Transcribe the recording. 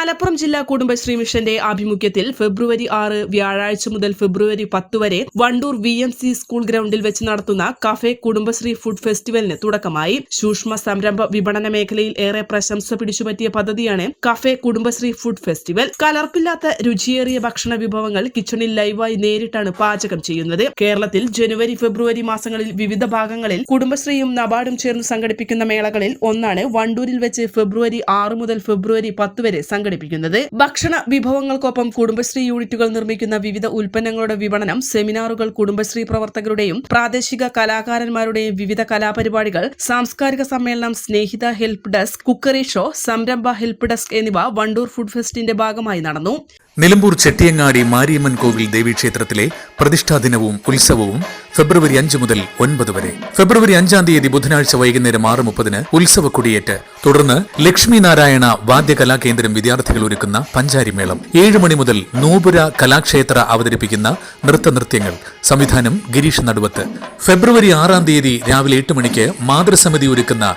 മലപ്പുറം ജില്ലാ കുടുംബശ്രീ മിഷന്റെ ആഭിമുഖ്യത്തിൽ ഫെബ്രുവരി ആറ് വ്യാഴാഴ്ച മുതൽ ഫെബ്രുവരി പത്ത് വരെ Wandoor V M C school ഗ്രൗണ്ടിൽ വെച്ച് നടത്തുന്ന കഫേ കുടുംബശ്രീ ഫുഡ് ഫെസ്റ്റിവലിന് തുടക്കമായി. സൂക്ഷ്മ സംരംഭ വിപണന മേഖലയിൽ ഏറെ പ്രശംസ പിടിച്ചുപറ്റിയ പദ്ധതിയാണ് കഫേ കുടുംബശ്രീ ഫുഡ് ഫെസ്റ്റിവൽ. കലർപ്പില്ലാത്ത രുചിയേറിയ ഭക്ഷണ വിഭവങ്ങൾ കിച്ചണിൽ ലൈവായി നേരിട്ടാണ് പാചകം ചെയ്യുന്നത്. കേരളത്തിൽ ജനുവരി ഫെബ്രുവരി മാസങ്ങളിൽ വിവിധ ഭാഗങ്ങളിൽ കുടുംബശ്രീയും നബാർഡും ചേർന്ന് സംഘടിപ്പിക്കുന്ന മേളകളിൽ ഒന്നാണ് വണ്ടൂരിൽ വെച്ച് ഫെബ്രുവരി ആറ് മുതൽ ഫെബ്രുവരി പത്ത് വരെ സംഘടിപ്പിക്കുന്നത് ഭക്ഷണ വിഭവങ്ങൾക്കൊപ്പം കുടുംബശ്രീ യൂണിറ്റുകൾ നിർമ്മിക്കുന്ന വിവിധ ഉൽപ്പന്നങ്ങളുടെ വിപണനം സെമിനാറുകൾ കുടുംബശ്രീ പ്രവർത്തകരുടെയും പ്രാദേശിക കലാകാരന്മാരുടെയും വിവിധ കലാപരിപാടികൾ സാംസ്കാരിക സമ്മേളനം Snehitha help desk cookery show സംരംഭ help desk എന്നിവ വണ്ടൂർ ഫുഡ് ഫെസ്റ്റിന്റെ ഭാഗമായി നടന്നു. നിലമ്പൂർ ചെട്ടിയങ്ങാടി മാരിയമ്മൻ കോവിൽ ദേവീക്ഷേത്രത്തിലെ പ്രതിഷ്ഠാ ദിനവും ഉത്സവവും ഫെബ്രുവരി അഞ്ച് മുതൽ ഒൻപത് വരെ. ഫെബ്രുവരി അഞ്ചാം തീയതി ബുധനാഴ്ച വൈകുന്നേരം ആറ് മുപ്പതിന് ഉത്സവ കൊടിയേറ്റ്. തുടർന്ന് ലക്ഷ്മി നാരായണ വാദ്യ വിദ്യാർത്ഥികൾ ഒരുക്കുന്ന പഞ്ചാരിമേളം ഏഴ് മണി മുതൽ നൂപുര കലാക്ഷേത്ര അവതരിപ്പിക്കുന്ന നൃത്തനൃത്യങ്ങൾ സംവിധാനം ഗിരീഷ് നടുവത്ത്. ഫെബ്രുവരി ആറാം തീയതി രാവിലെ എട്ട് മണിക്ക് മാതൃസമിതി ഒരുക്കുന്ന